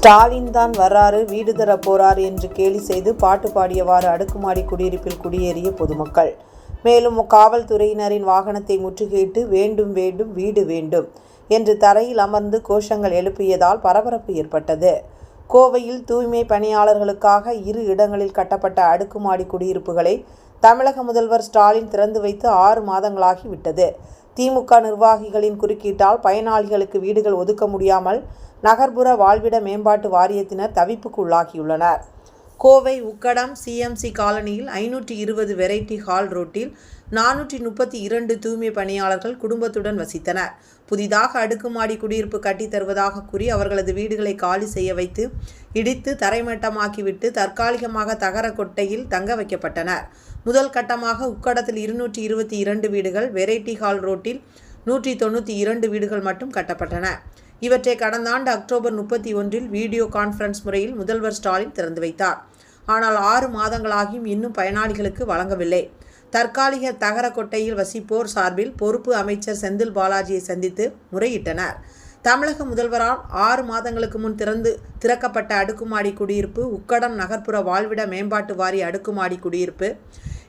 ஸ்டாலின் தான் வர்றாரு வீடு தர போறாரு என்று கேலி செய்து பாட்டு பாடியவாறு அடுக்குமாடி குடியிருப்பில் குடியேறிய பொதுமக்கள். மேலும் காவல்துறையினரின் வாகனத்தை முற்றுகையிட்டு வேண்டும் வேண்டும் வீடு வேண்டும் என்று தரையில் அமர்ந்து கோஷங்கள் எழுப்பியதால் பரபரப்பு ஏற்பட்டது. கோவையில் தூய்மை பணியாளர்களுக்காக இரு இடங்களில் கட்டப்பட்ட அடுக்குமாடி குடியிருப்புகளை தமிழக முதல்வர் ஸ்டாலின் திறந்து வைத்து ஆறு மாதங்களாகி விட்டது திமுக நிர்வாகிகளின் குறுக்கீட்டால் பயனாளிகளுக்கு வீடுகள் ஒதுக்க முடியாமல் நகர்ப்புற வாழ்விட மேம்பாட்டு வாரியத்தினர் தவிப்புக்கு உள்ளாகியுள்ளனர் கோவை உக்கடம் சிஎம்சி காலனியில் ஐநூற்றி இருபது வெரைட்டி ஹால் ரோட்டில் நானூற்றி முப்பத்தி இரண்டு தூய்மை பணியாளர்கள் குடும்பத்துடன் வசித்தனர். புதிதாக அடுக்குமாடி குடியிருப்பு கட்டித் தருவதாக கூறி அவர்களது வீடுகளை காலி செய்ய வைத்து இடித்து தரைமட்டமாக்கிவிட்டு தற்காலிகமாக தகர கொட்டையில் தங்க வைக்கப்பட்டனர். முதல் கட்டமாக உக்கடத்தில் இருநூற்றி இருபத்தி இரண்டு வீடுகள் வெரைட்டி ஹால் ரோட்டில் நூற்றி தொண்ணூற்றி இரண்டு வீடுகள் மட்டும் கட்டப்பட்டன. இவற்றை கடந்த ஆண்டு அக்டோபர் முப்பத்தி ஒன்றில் வீடியோ கான்ஃபரன்ஸ் முறையில் முதல்வர் ஸ்டாலின் திறந்து வைத்தார். ஆனால் ஆறு மாதங்களாகியும் இன்னும் பயனாளிகளுக்கு வழங்கவில்லை. தற்காலிக தகர கொட்டையில் வசிப்போர் சார்பில் பொறுப்பு அமைச்சர் செந்தில் பாலாஜியை சந்தித்து முறையிட்டனர். தமிழக முதல்வரால் ஆறு மாதங்களுக்கு முன் திறந்து திறக்கப்பட்ட அடுக்குமாடி குடியிருப்பு உக்கடம் நகர்ப்புற வாழ்விட மேம்பாட்டு வாரிய அடுக்குமாடி குடியிருப்பு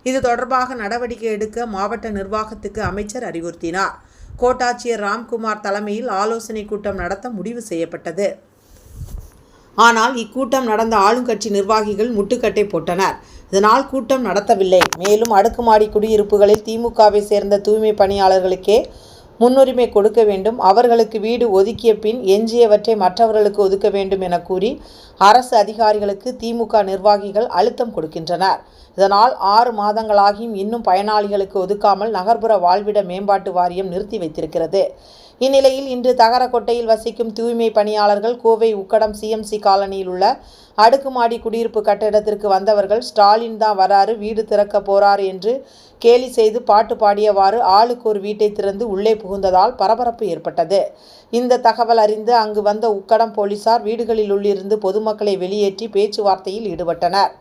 இது தொடர்பாக நடவடிக்கை எடுக்க மாவட்ட நிர்வாகத்துக்கு அமைச்சர் அறிவுறுத்தினார். கோட்டாட்சியர் ராம்குமார் தலைமையில் ஆலோசனை கூட்டம் நடத்த முடிவு செய்யப்பட்டது. ஆனால் இக்கூட்டம் நடந்த ஆளுங்கட்சி நிர்வாகிகள் முட்டுக்கட்டை போட்டனர். இதனால் கூட்டம் நடத்தவில்லை. மேலும் அடுக்குமாடி குடியிருப்புகளில் திமுகவை சேர்ந்த தூய்மை பணியாளர்களுக்கே முன்னுரிமை கொடுக்க வேண்டும். அவர்களுக்கு வீடு ஒதுக்கிய பின் எஞ்சியவற்றை மற்றவர்களுக்கு ஒதுக்க வேண்டும் என கூறி அரசு அதிகாரிகளுக்கு திமுக நிர்வாகிகள் அழுத்தம் கொடுக்கின்றனர். இதனால் ஆறு மாதங்களாகியும் இன்னும் பயனாளிகளுக்கு ஒதுக்காமல் நகர்ப்புற வாழ்விட மேம்பாட்டு வாரியம் நிறுத்தி வைத்திருக்கிறது. இந்நிலையில் இன்று தகரக்கொட்டையில் வசிக்கும் தூய்மை பணியாளர்கள் கோவை உக்கடம் சிஎம்சி காலனியில் உள்ள அடுக்குமாடி குடியிருப்பு கட்டிடத்திற்கு வந்தவர்கள் ஸ்டாலின் தான் வராரு வீடு திறக்க போறாரு என்று கேலி செய்து பாட்டு பாடியவாறு ஆளுக்கு ஒரு வீட்டை திறந்து உள்ளே புகுந்ததால் பரபரப்பு ஏற்பட்டது. இந்த தகவல் அறிந்து அங்கு வந்த உக்கடம் போலீசார் வீடுகளில் உள்ளிருந்து பொதுமக்களை வெளியேற்றி பேச்சுவார்த்தையில் ஈடுபட்டனர்.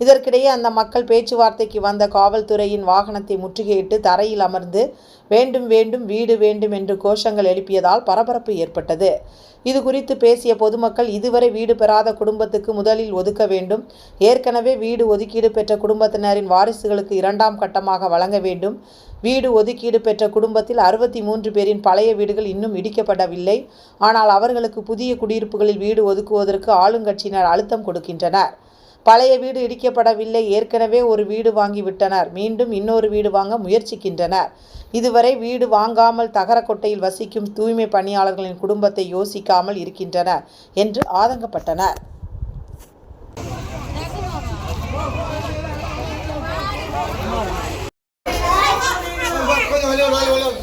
இதற்கிடையே அந்த மக்கள் பேச்சுவார்த்தைக்கு வந்த காவல்துறையின் வாகனத்தை முற்றுகையிட்டு தரையில் அமர்ந்து வேண்டும் வேண்டும் வீடு வேண்டும் என்று கோஷங்கள் எழுப்பியதால் பரபரப்பு ஏற்பட்டது. இது குறித்து பேசிய பொதுமக்கள் இதுவரை வீடு பெறாத குடும்பத்துக்கு முதலில் ஒதுக்க வேண்டும். ஏற்கனவே வீடு ஒதுக்கீடு பெற்ற குடும்பத்தினரின் வாரிசுகளுக்கு இரண்டாம் கட்டமாக வழங்க வேண்டும். வீடு ஒதுக்கீடு பெற்ற குடும்பத்தில் அறுபத்தி மூன்று பேரின் பழைய வீடுகள் இன்னும் இடிக்கப்படவில்லை. ஆனால் அவர்களுக்கு புதிய குடியிருப்புகளில் வீடு ஒதுக்குவதற்கு ஆளுங்கட்சியினர் அழுத்தம் கொடுக்கின்றனர். பழைய வீடு இடிக்கப்படவில்லை. ஏற்கனவே ஒரு வீடு வாங்கி விட்டனர். மீண்டும் இன்னொரு வீடு வாங்க முயற்சிக்கின்றனர். இதுவரை வீடு வாங்காமல் தகரக்கொட்டையில் வசிக்கும் தூய்மை பணியாளர்களின் குடும்பத்தை யோசிக்காமல் இருக்கின்றனர் என்று ஆதங்கப்பட்டனர் கொஞ்சம் வெளியே விடு, வெளியே விடு.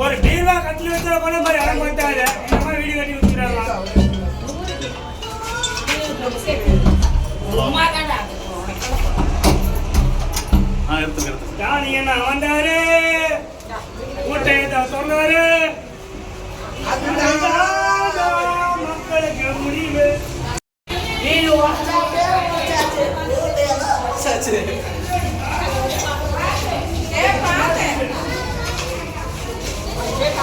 ஒரு பீர்வா கட்டில் வச்சா கூட மாதிரி இடம் கொடுத்தாரு இந்த மாதிரி வீடு கட்டி வச்சுக்கிறாங்க. ஜானி என்ன வந்தாரு கூட்டத்தை சொன்னாரு? மக்களுக்கு முடிவு.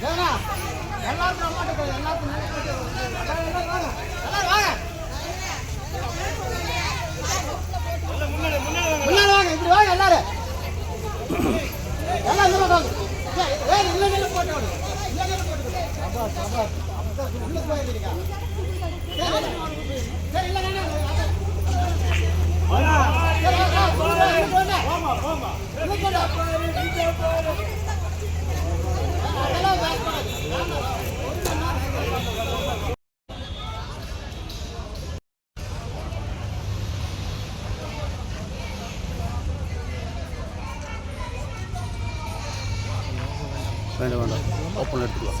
போமா எல்லாருக்கும் அம்மாட்ட போய், எல்லாருக்கும் மேல போய். எல்லாரும் எல்லாரும் வாங்க. எல்லாரும் வாங்க. முன்னாடி வாங்க இப்படி வாங்க எல்லாரும் எல்லாம் இந்த பக்கம் வாங்க. ஏய், ஏய், இல்ல, இல்ல, போட்டு வாங்க. இல்ல, இல்ல, போட்டு வாங்க. அப்பா, அப்பா, அப்பா, உள்ள போயிருக்கீங்க. சரி, இல்ல, சரி, இல்ல, இல்ல, இல்ல. சரி, வா, வா, உள்ள வாங்க, உள்ள வாங்க. உள்ள போடு. அதெல்லாம் வேலை பண்ணாது. வேண்டாம் வேண்டாம் ஓப்பன் எடுத்துக்கலாம்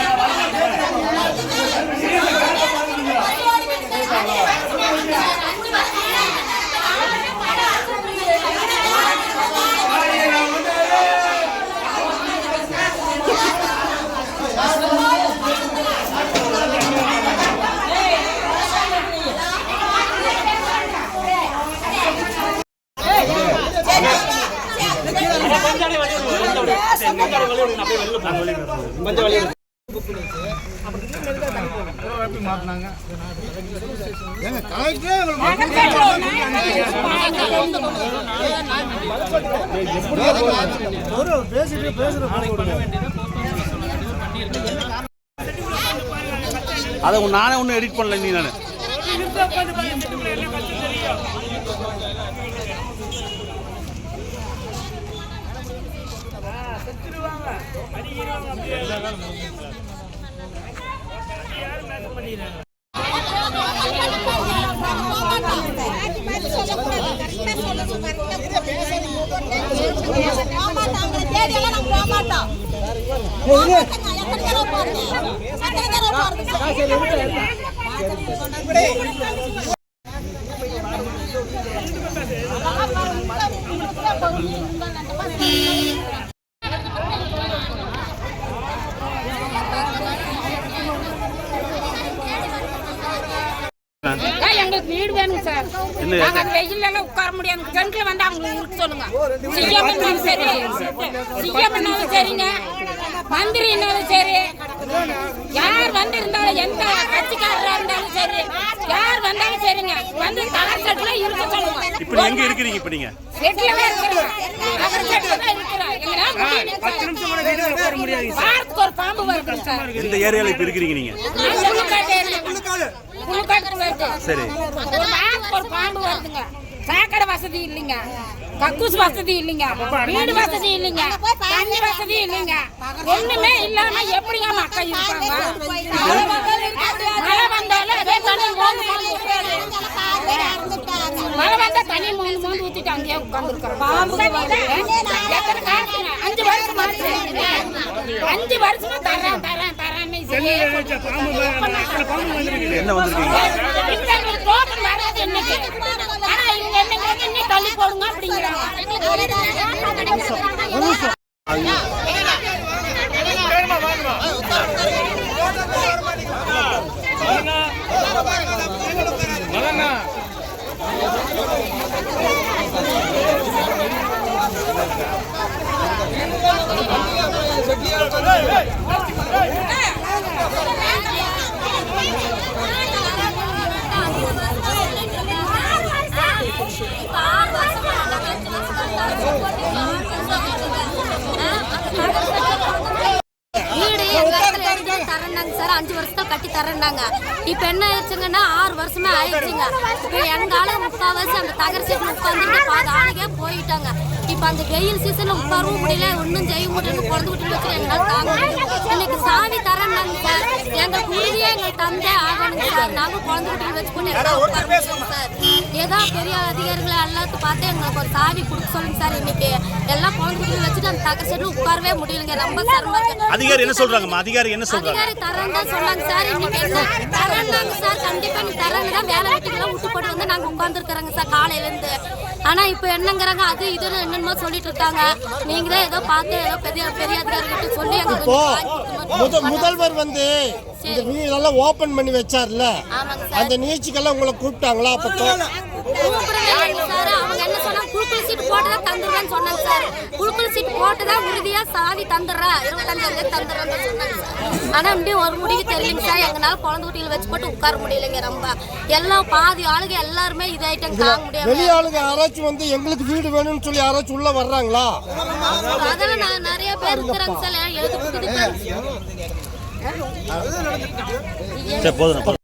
அதை நானே ஒன்றும் எடிட் பண்ணல நீ நான். சார், எங்களுக்கு சார் நாங்கள் அந்த வெயில்ல உட்கார முடியாது. ஃப்ரண்ட்ல வந்து அவங்களுக்கு இருக்க சொல்லுங்க. சிஎம் இருந்தாலும் சரி. சிஎம் பண்ணாலும் சரிங்க. மந்திரி இருந்தாலும் சரி? யார் வந்து இருந்தாலும் எந்த கட்சிக்காரரா இருந்தாலும் சரி யார் வந்தாலும் சரிங்க வந்து கலர் செட்ல இருக்க சொல்லுங்க இப்போ எங்க இருக்கிறீங்க இப்போ நீங்கள் பத்து நிமிஷம் கூட உட்கார முடியாது வாரத்துக்கு ஒரு பாம்பு வருது சார் இருக்கிறீங்க புழுக்காட்டு வருது. சரி. ஒரு வாரத்துக்கு ஒரு பாம்பு வருதுங்க சாக்கடை வசதி இல்லைங்க. கக்கூஸ் வசதி இல்லைங்க. வீடு வசதி இல்லைங்க. தண்ணி வசதி இல்லைங்க. ஒண்ணுமே இல்லாம எப்படிங்க மக்கள் இருப்பாங்க? மழை வந்தாலும் மழை வந்தா தண்ணி மோந்து மோந்து ஊத்திட்டு அங்கேயே காலத்துங்க அஞ்சு வருஷம் அஞ்சு வருஷமா தரேன் தரேன் தரேன்னு இதே. வச்ச பாம்பு பாருங்க, அத்தனை பாம்பு வந்திருக்கு என்ன வந்திருக்கீங்க எங்களுக்கு டோக்கன் வராது இன்னைக்கு ஆனா இவங்க என்னைக்கு வந்து இன்னும் தள்ளி போடுங்க அப்படிங்கிறாங்க வீடு எங்க இடத்துல எடுத்து தரேன் முடியாதுங்க சார் அஞ்சு வருஷத்துல தரேன்னாங்க இப்போ என்ன ஆயிடுச்சுங்கன்னா ஆறு வருஷமே ஆயிடுச்சுங்க. இப்போ எங்க ஆளு முக்கால்வாசி அந்த தகர சீட்டில் உட்காந்து பாதி ஆளுகே போயிட்டாங்க. இப்போ அந்த வெயில் சீசன்ல உட்காரவும் முடியல ஒன்றும் செய்ய முடியல குழந்தை குட்டி வச்சு எங்களால் தாங்க. இன்னைக்கு சாவி தரேன்னாங்க சார். எங்களுக்கு உறுதியே எங்களுக்கு தந்தே ஆகணுங்க சார். நாங்கள் குழந்தை குட்டி வச்சுக்கொண்டு சார். ஏதோ பெரிய அதிகாரிகளை எல்லாத்தையும் பார்த்து எங்களுக்கு ஒரு சாவி கொடுக்க சொல்லுங்க சார் இன்னைக்கு. எல்லாம் குழந்தை குட்டி வச்சுட்டு அந்த தகர சீட்டில் உட்காரவே முடியலங்க. ரொம்ப சிரமமா இருக்கு. அதிகாரி என்ன சொல்றாங்கம்மா? அதிகாரி என்ன சொல்றாங்க? அதிகாரி தரேன் தான் சொன்னாங்க சார். இன்னைக்கு என்ன? தரேன்னாங்க சார். கண்டிப்பா நீ தரேன்னு தான் வேலை வெட்டிக்கெல்லாம் விட்டு போட்டு வந்து நாங்க உட்காந்துருக்குறோங்க சார் காலையில இருந்து ஆனா இப்போ என்னங்கிறாங்க அது இதுன்னு என்னென்னமோ சொல்லிட்டு இருக்காங்க. நீங்க தான் ஏதோ பார்த்து ஏதோ பெரிய பெரிய அதிகாரிகிட்ட சொல்லி எங்களுக்கு முத. முதல்வர் வந்து இந்த வீடெல்லாம் ஓபன் பண்ணி வச்சார்ல. அந்த நிகழ்ச்சிக்கெல்லாம் உங்களை கூப்பிட்டாங்களா? அப்போ கூப்பிடவே இல்லை சார் அவங்க என்ன சொன்னாங்க குழுக்குள் சீட்டு போட்டு தான் தந்துடுவேன்னு சொன்னாங்க சார். குழுக்குள் சீட்டு போட்டு தான் உறுதியா சாவி தந்துடுறா. இருபத்தஞ்சாந்தேதி தந்துடுறேன்னு சொன்னாங்க சார். ஆனா இப்படியும் ஒரு முடிவு தெரியலைங்க சார். எங்களால குழந்தை குட்டிகளை வச்சு போட்டு உட்கார முடியலைங்க ரொம்ப. எல்லாம் பாதி ஆளுங்க எல்லாருமே இதாயிட்டாங்க தாங்க முடியாம. வெளி ஆளுங்க யாராச்சும் வந்து எங்களுக்கு வீடு வேணும்னு சொல்லி யாராச்சும் உள்ள வர்றாங்களா? அதெல்லாம் நான் நிறைய பேர் இருக்கிறாங்க சார். எழுதி சரி போதும்.